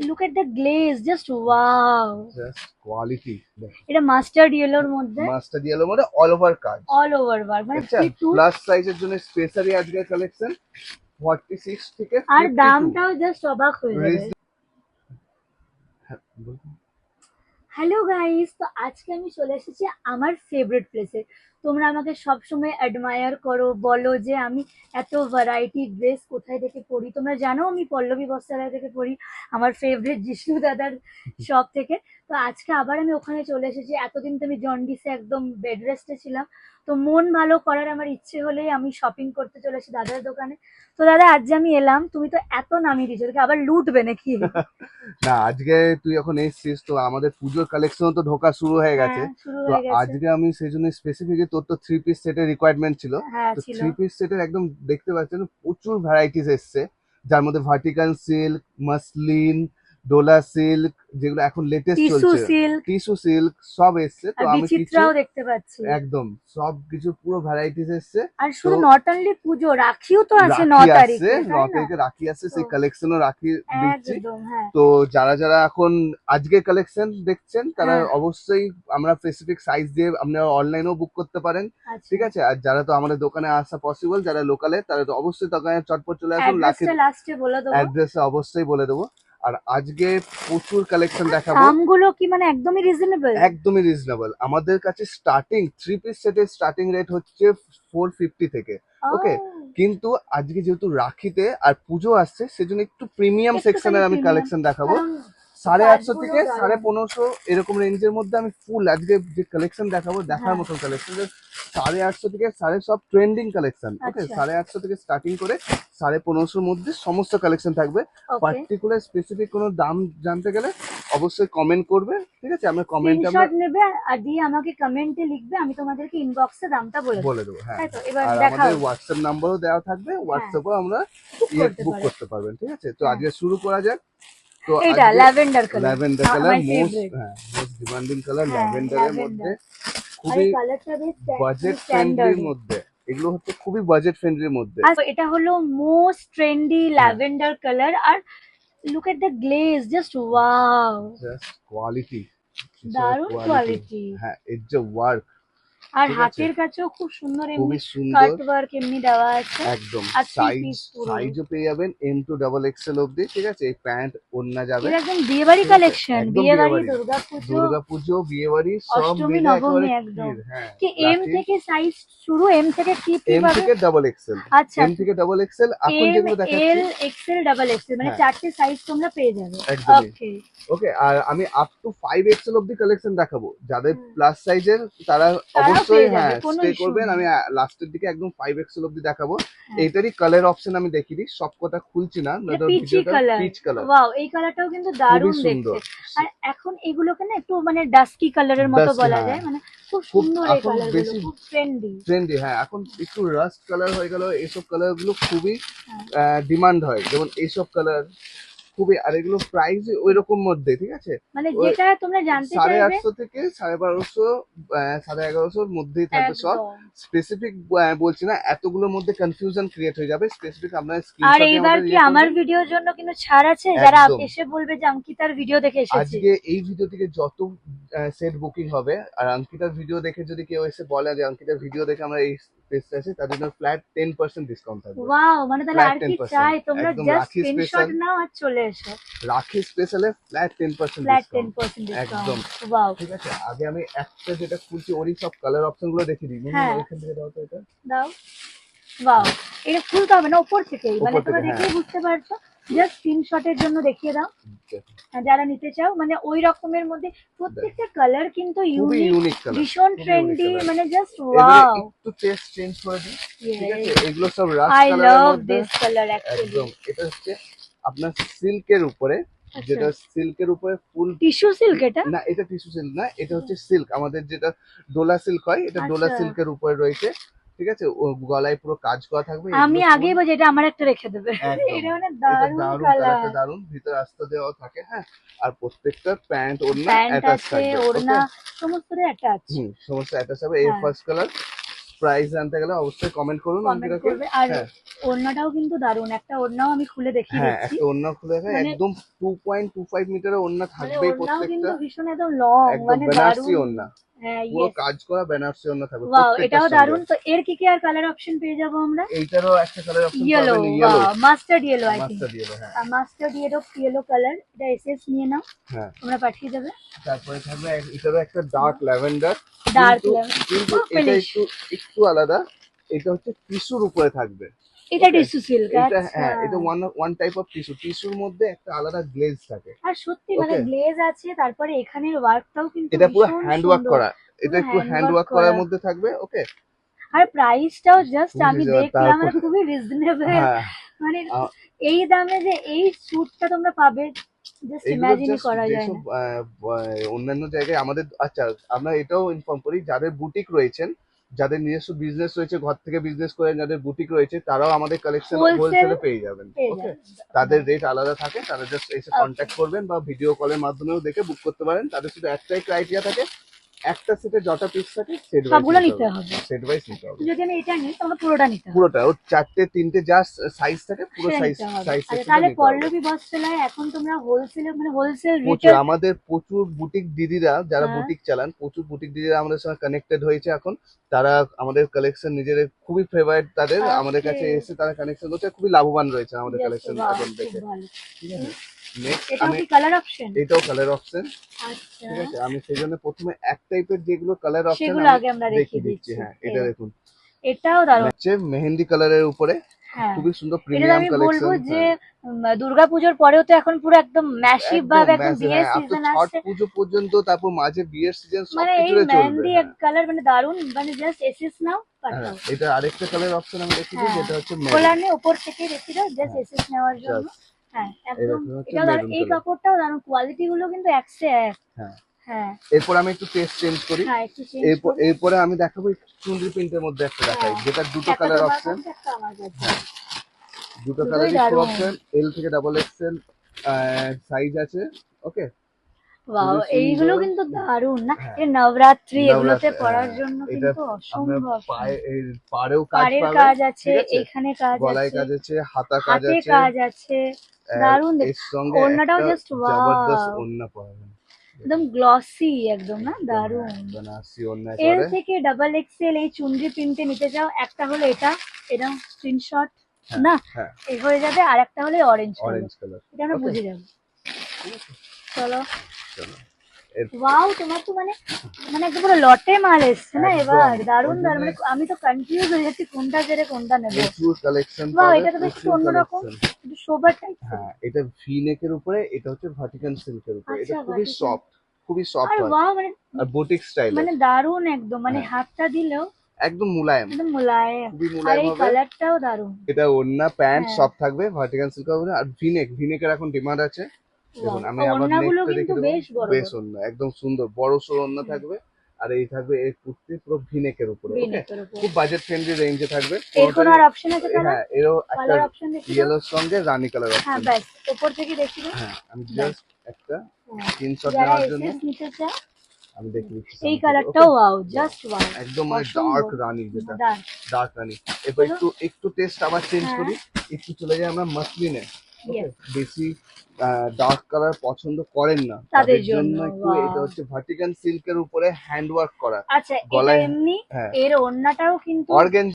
Look at the glaze just wow just quality এটা mustard ইয়েলোর মধ্যে? মাস্টার ইয়েলো মধ্যে অল ওভার কাজ। অল ওভার বার মানে দেখছেন 52 প্লাস সাইজের জন্য স্পেশালি আজকের কালেকশন 46 থেকে আর 52 দামটাও জাস্ট অবাক হয়ে যাবে। হ্যাঁ। হ্যালো গাইস তো আজকে আমি চলে এসেছি আমার ফেভারিট প্লেসে তোমরা আমাকে সবসময় অ্যাডমায়ার করো বলো যে আমি এত ভ্যারাইটি ড্রেস কোথায় থেকে পড়ি তোমরা জানো আমি পল্লবী বস্ত্রালয় থেকে পড়ি আমার ফেভারিট জিষ্ণু দাদার শপ থেকে। তো আজকে আবার আমি ওখানে চলে এসেছি। এতদিন তো আমি জন্ডিসে একদম বেড রেস্টে ছিলাম। তো মন ভালো করার আমার ইচ্ছে হলেই আমি শপিং করতে চলে এসেছি দাদার দোকানে। তো দাদা আজ যে আমি এলাম তুমি তো এত নামিয়ে দিয়েছ তোকে আবার লুটবে নাকি? না আজকে তুই এখন এসেছিস তো আমাদের পুজোর কালেকশন তো ঢোকা শুরু হয়ে গেছে। হ্যাঁ, তো আজকে আমি সেই জন্য স্পেসিফিক তোর তো থ্রি পিস সেটের রিকোয়ারমেন্ট ছিল। হ্যাঁ তো থ্রি পিস সেটের একদম দেখতে পাচ্ছেন প্রচুর ভ্যারাইটিস এসছে। যার মধ্যে vertical silk muslin Dola silk যেগুলো এখন লেটেস্ট চলছে। টিস্যু সিল্ক সব এসছে তো আমি কিছু বিচিত্রাও দেখতে পাচ্ছি। একদম সব কিছু পুরো ভ্যারাইটিস এসছে। আর শুধু নট অনলি পুজো রাখিও তো আছে ন রাখি তারিখে আসছে ন? তারিখে রাখি আসছে সেই কালেকশনও রাখি দিচ্ছি। হ্যাঁ। তো যারা যারা এখন আজকে কালেকশন দেখছেন তারা হ্যাঁ। অবশ্যই আমরা স্পেসিফিক সাইজ দিয়ে আপনারা অনলাইনেও বুক করতে পারেন আচ্ছা। ঠিক আছে? আর যারা তো আমাদের দোকানে আসা পসিবল যারা লোকালে তারা তো অবশ্যই দোকানে চটপট চলে আসুন লাস্টে বলে দেবো। অ্যাড্রেস অবশ্যই বলে দেবো। আর আজকে প্রচুর কালেকশন দেখাবো। দামগুলো কি মানে একদমই রিজনেবল একদমই রিজনেবল আমাদের কাছে স্টার্টিং থ্রি পিস সেটের স্টার্টিং রেট হচ্ছে ফোর ফিফটি থেকে ওকে কিন্তু আজকে যেহেতু রাখিতে আর পুজো আসছে সেজন্য একটু প্রিমিয়াম সেকশনের আমি কালেকশন দেখাবো। সাড়ে আটশো থেকে সাড়ে পনেরোশো এরকম রেঞ্জের মধ্যে আমি ফুল আজকে যে কালেকশন দেখাবো দেখার হ্যাঁ। মতন কালেকশন সাড়ে আটশো থেকে সাড়ে সব ট্রেন্ডিং কালেকশন ওকে। সাড়ে আটশো থেকে স্টার্টিং করে সাড়ে পনেরোশোর মধ্যে সমস্ত কালেকশন থাকবে। পার্টিকুলার স্পেসিফিক কোনো দাম জানতে গেলে অবশ্যই কমেন্ট করবে ঠিক আছে? আমরা কমেন্ট আমরা নেবে আর দিয়ে আমাকে কমেন্টে লিখবে আমি তোমাদেরকে ইনবক্সে দামটা বলে দেবো। বলে দেবো হ্যাঁ। তো? এবার আর আমাদের হোয়াটসঅ্যাপ নাম্বারও দেওয়া থাকবে হোয়াটসঅ্যাপেও আমরা book ইয়ে বুক করতে পারবেন ঠিক আছে? তো হ্যাঁ। আজকে শুরু করা যাক। তো এটা lavender colour lavender colour most হ্যাঁ মোস্ট ডিমান্ডিং কালার ল্যাভেন্ডারের মধ্যে খুবই এই কালারটা বেশ বাজেট ফ্রেন্ডলির মধ্যে। এগুলো হচ্ছে খুবই বাজেট ফ্রেন্ডলির মধ্যে। এটা হলো most trendy lavender colour R look at the glaze just wow just quality দারুণ কোয়ালিটি হ্যাঁ এর যে ওয়ার্ক আর হাতের কাছেও খুব সুন্দর এমনি কাট ওয়ার্ক এমনি দেওয়া আছে। একদম। সাইজ সাইজও পেয়ে যাবেন এম টু ডাবল এক্সেল অবধি ঠিক আছে? এই প্যান্ট ওন্না যাবে। এটা একদম বিয়েবাড়ি কালেকশন বিয়েবাড়ি বিয়েবাড়ি। দুর্গা পুজো। দুর্গা পুজো বিয়ে বাড়ি সব অষ্টমী, মিলে নবমী একদম। হ্যাঁ কি এম থেকে সাইজ শুরু এম থেকে কি কি এম থেকে ডাবল এক্সেল আচ্ছা। এম থেকে ডাবল এক্সেল এখন এম যেগুলো এল দেখাচ্ছি এক্সেল ডাবল এক্সেল মানে হ্যাঁ। চারটে সাইজ তোমরা পেয়ে যাবে। ওকে ওকে আর আমি আপ টু ফাইভ এক্সেল অব্দি কালেকশন দেখাবো। যাদের প্লাস সাইজের তারা তারা অবশ্যই হ্যাঁ স্টে করবেন আমি লাস্টের দিকে একদম ফাইভ এক্সেল অব্দি দেখাবো। হ্যাঁ। এইটারই কালার অপশন আমি দেখিয়ে দিই সব কটা খুলছি না পিচ কালার ওয়াও এই কালারটাও কিন্তু দারুণ দেখতে। আর এখন এগুলোকে না একটু মানে ডাস্কি কালারের মতো বলা হ্যাঁ। যায় মানে খুব সুন্দর এই এখন খুব ট্রেন্ডি ট্রেন্ডি হ্যাঁ এখন একটু রাস্ট কালার হয়ে গেল এইসব কালারগুলো খুবই হ্যাঁ। ডিমান্ড হয়। যেমন এইসব কালার খুবই আর এগুলো প্রাইস ওই রকম মধ্যে ঠিক আছে? মানে যেটা তোমরা জানতে চাইবে আটশো থেকে সাড়ে বারোশো আহ, সাড়ে এগারোশোর মধ্যেই থাকবে সব। স্পেসিফিক বলছি না এতগুলোর মধ্যে কনফিউশন ক্রিয়েট হয়ে যাবে। স্পেসিফিক আপনার আর স্ক্রিনশট এইবার কি আমার ভিডিওর জন্য কিন্তু ছাড় আছে? যারা। এসে বলবে যে অঙ্কিতার ভিডিও দেখে এসেছি। আজকে এই ভিডিও থেকে যত সেট বুকিং হবে আর অঙ্কিতার ভিডিও দেখে যদি কেউ এসে বলে যে অঙ্কিতার ভিডিও দেখে আমরা এই পেজটা আছে তার জন্য ফ্ল্যাট টেন পার্সেন্ট ডিসকাউন্ট থাকবে। ওয়াও মানে তাহলে আর কি চাই? তোমরা জাস্ট স্ক্রিনশট নাও আর চলে এসো। Rakhi স্পেশালে flat ten percent flat ten discount percent একদম। ওয়াও ঠিক আছে আগে আমি একটা যেটা খুলছি ওরই সব কালার অপশনগুলো দেখে দিই। হ্যাঁ। এখান থেকে দাও তো এটা। দাও। ওয়াও এটা খুলতে হবে না থেকেই। মানে থেকে, তোমরা দেখেই বুঝতে পারছ। জাস্ট স্ক্রিনশটের জন্য দেখিয়ে দাও। আর যারা নিতে চাও মানে ওই রকমের মধ্যে প্রত্যেকটা কালার কিন্তু ইউনিক ভীষণ ট্রেন্ডি মানে জাস্ট ওয়াও একটু টেস্ট চেঞ্জ করে দিই ঠিক আছে? এগুলো সব rust I love this colour একদম। এটা হচ্ছে আপনার সিল্কের উপরে যেটা সিল্কের উপরে ফুল টিস্যু সিল্ক এটা? না এটা টিস্যু সিল্ক না এটা হচ্ছে সিল্ক আমাদের যেটা ডোলা সিল্ক হয় এটা ডোলা আচ্ছা। সিল্কের উপরে রয়েছে। ঠিক আছে ও গলায় পুরো কাজ করা থাকবে আমি আগেই বলছি এটা আমার একটা রেখে দেবে। এটা মানে এটা দারুণ দারুণ কালার দারুণ ভিতরে আস্তে দেওয়া থাকে হ্যাঁ আর প্রত্যেকটা প্যান্ট ওড়না অ্যাটাচ ওড়না? সমস্ত অ্যাটাচ হুম সমস্ত অ্যাটাচ হবে এই। ফার্স্ট কালার প্রাইস জানতে গেলে অবশ্যই কমেন্ট করুন অঙ্কিতাকে আর হ্যাঁ। ওড়নাটাও কিন্তু দারুণ। একটা ওড়নাও আমি খুলে দেখিয়ে হ্যাঁ একটা ওড়না খুলে দেখা মানে- একদম টু পয়েন্ট টু ফাইভ মিটারের ওড়না মানে থাকবেই ওড়নাও কিন্তু ভীষণ একদম লং মানে দারুণ। ওড়না। হ্যাঁ পুরো কাজ করা বেনারসি ওড়না থাকবে ওয়াও এটাও। দারুণ। তো এর কি কি আর কালার অপশন পেয়ে যাব আমরা? এইটারও একটা colour option yellow mustard yellow I think mustard yellow হ্যাঁ। মাস্টার্ড ইয়েলো ইয়েলো কালার এটা এসএস নিয়ে নাও। হ্যাঁ। তোমরা পাঠিয়ে দেবে। তারপরে থাকবে এটারও একটা ডার্ক ল্যাভেন্ডার কিন্তু এটা একটু একটু আলাদা। এটা হচ্ছে টিস্যুর উপরে থাকবে। এটা. টিস্যু সিল্ক এটা হ্যাঁ এটা one one type of tissue টিস্যুর মধ্যে একটা আলাদা গ্লেজ থাকে। আর সত্যি মানে গ্লেজ আছে তারপরে এখানের ওয়ার্কটাও কিন্তু এটা পুরো হ্যান্ড ওয়ার্ক করা। এটা একটু হ্যান্ড ওয়ার্ক করার মধ্যে থাকবে ওকে আর প্রাইসটাও জাস্ট আমি দেখলাম খুবই রিজনেবল হ্যাঁ। মানে এই দামে যে এই স্যুটটা তোমরা পাবে করা অন্যান্য জায়গায় আমাদের আচ্ছা আমরা এটাও ইনফর্ম করি যাদের বুটিক রয়েছেন যাদের নিজস্ব বিজনেস রয়েছে ঘর থেকে বিজনেস করেন যাদের বুটিক রয়েছে তারাও আমাদের কালেকশন হোলসেলে পেয়ে যাবেন ওকে তাদের রেট আলাদা থাকে তারা জাস্ট এসে কন্ট্যাক্ট করবেন বা ভিডিও কলের মাধ্যমেও দেখে বুক করতে পারেন তাদের শুধু একটাই ক্রাইটেরিয়া থাকে একটা সেটে যটা পিস থাকে সেট সবগুলো নিতে হবে। সেট ওয়াইজ নিতে হবে। যদি আমি এটা নিই তাহলে পুরোটা নিতে হবে। পুরোটা ওর চারটে তিনটে যা সাইজ থাকে পুরো সাইজ সাইজ আচ্ছা, তাহলে পল্লবী বস্ত্রালয় এখন তোমরা হোলসেলে মানে হোলসেল রিটেল আমাদের প্রচুর বুটিক দিদিরা যারা হ্যাঁ। বুটিক চালান প্রচুর বুটিক দিদিরা আমাদের সঙ্গে কানেক্টেড হয়েছে এখন। তারা আমাদের কালেকশন নিজেদের খুবই ফেভারিট তাদের। আমাদের কাছে এসে তারা কানেকশন করছে খুবই লাভবান রয়েছে আমাদের কালেকশন এখন দেখে। ঠিক আছে? নেক্সট আমি কালার অপশন এটাও কালার অপশন আচ্ছা। ঠিক আছে? আমি সেই জন্য প্রথমে এক টাইপের যেগুলো কালার অপশন সেগুলো আগে আমরা দেখিয়ে দেখিয়ে দিচ্ছি। দিচ্ছি। হ্যাঁ এটা দেখুন। এটাও দারুণ। হচ্ছে মেহেন্দি কালারের উপরে হ্যাঁ। খুবই সুন্দর প্রিমিয়াম আমি কালেকশন বলব যে দুর্গাপুজোর পরেও তো এখন পুরো একদম ম্যাসিভ ভাবে একদম বিয়ের সিজন ছট পুজো পর্যন্ত তারপর মাঝে বিয়ের সিজন সব মানে এই মেহেন্দি হ্যাঁ। এক কালার মানে দারুণ মানে জাস্ট এসএস নাও হ্যাঁ, এটা আরেকটা কালার অপশন আমি দেখি হ্যাঁ। যেটা হচ্ছে মেরুন উপর থেকে রেখে দাও জাস্ট হ্যাঁ, এসএস নেওয়ার জন্য। Just হ্যাঁ একদম। এই কাপড়টাও কোয়ালিটি গুলো কিন্তু একশো এক। হ্যাঁ। হ্যাঁ। এরপর আমি একটু পেস্ট চেঞ্জ করি। হ্যাঁ এরপর এরপরে আমি দেখাবো চুনরি প্রিন্টের মধ্যে একটা দেখাই হ্যাঁ। যেটা দুটো কালার অপশন। দুটো কালারই অপশন এল থেকে ডাবল এক্সেল সাইজ আছে ওকে Wow, এইগুলো কিন্তু দারুণ। না হ্যাঁ। এই নবরাত্রি এগুলোতে হ্যাঁ। জন্য কিন্তু অসম্ভব পাড়েও কাজ পাড়ের কাজ আছে এখানে কাজ গলায় আছে কাজ আছে হাতা কাজ আছে। কাজ আছে দারুণ ওড়নাটাও একটা just জবরদস্ত ওড়না একদম গ্লসি একদম না? দারুণ। বেনারসি ওড়না এর থেকে ডাবল এক্সেল এই চুনরি প্রিন্টে নিতে চাও একটা হলো এটা এরকম স্ক্রিনশট হ্যাঁ, না? হ্যাঁ। এই হয়ে যাবে আর একটা হলে অরেঞ্জ অরেঞ্জ কালার এটা আমরা বুঝে যাব। চলো। চলো ওয়াও তোমার তো মানে মানে একদম পুরো লটে মাল এসছে না এবার মানে আমি তো কনফিউজ হয়ে যাচ্ছি কোনটা কোনটা নেব। প্রচুর কালেকশন বাহ, এটা তো বেশ অন্যরকম। একটু সোবার টাইপ হ্যাঁ এটা ভি নেকের উপরে এটা হচ্ছে সিল্কের উপরে। এটা আচ্ছা, খুবই সফট খুবই সফট আর ওয়াও মানে আর বুটিক স্টাইল মানে দারুণ একদম মানে হ্যাঁ। হাতটা দিলেও একদম মুলায়েম। একদম মোলায়েম। খুবই আর হবে। কালারটাও দারুণ। এটা প্যান্ট হ্যাঁ। সব থাকবে ভার্টিকাল সিল্কের উপরে। আর ভিনেক ভিনেকের এখন ডিমান্ড আছে। দেখুন আমি আবার ওড়নাগুলো নেকটা দেখে বেশ দেবো বেশ ওড়না একদম সুন্দর বড় সড়ো ওড়না থাকবে আর এই থাকবে এই কুর্তি পুরো ভিনেকের উপরে খুব বাজেট ফ্রেন্ডলি রেঞ্জে থাকবে। এর কোনো আর অপশন আছে হ্যাঁ এরও একটা। ইয়েলোর সঙ্গে রানী কালার হ্যাঁ অপশন ব্যাস উপর থেকে দেখি হ্যাঁ আমি জাস্ট একটা হ্যাঁ। স্ক্রিনশট নেওয়ার জন্য আমি দেখে এই সামনে কালারটাও ওয়াও জাস্ট ওয়াও একদম মানে ডার্ক রানী যেটা ডার্ক রানী। এবার একটু একটু টেস্ট আবার চেঞ্জ হ্যাঁ। করি একটু চলে যাই আমরা মাসলিনে. বেশি ডার্ক কালার পছন্দ করেন না। তাদের জন্য, একটু এটা হচ্ছে ভার্টিকান সিল্কের উপরে হ্যান্ড ওয়ার্ক করা। আচ্ছা গলায়- এমনি হ্যাঁ। এর ওড়নাটাও কিন্তু অর্গেন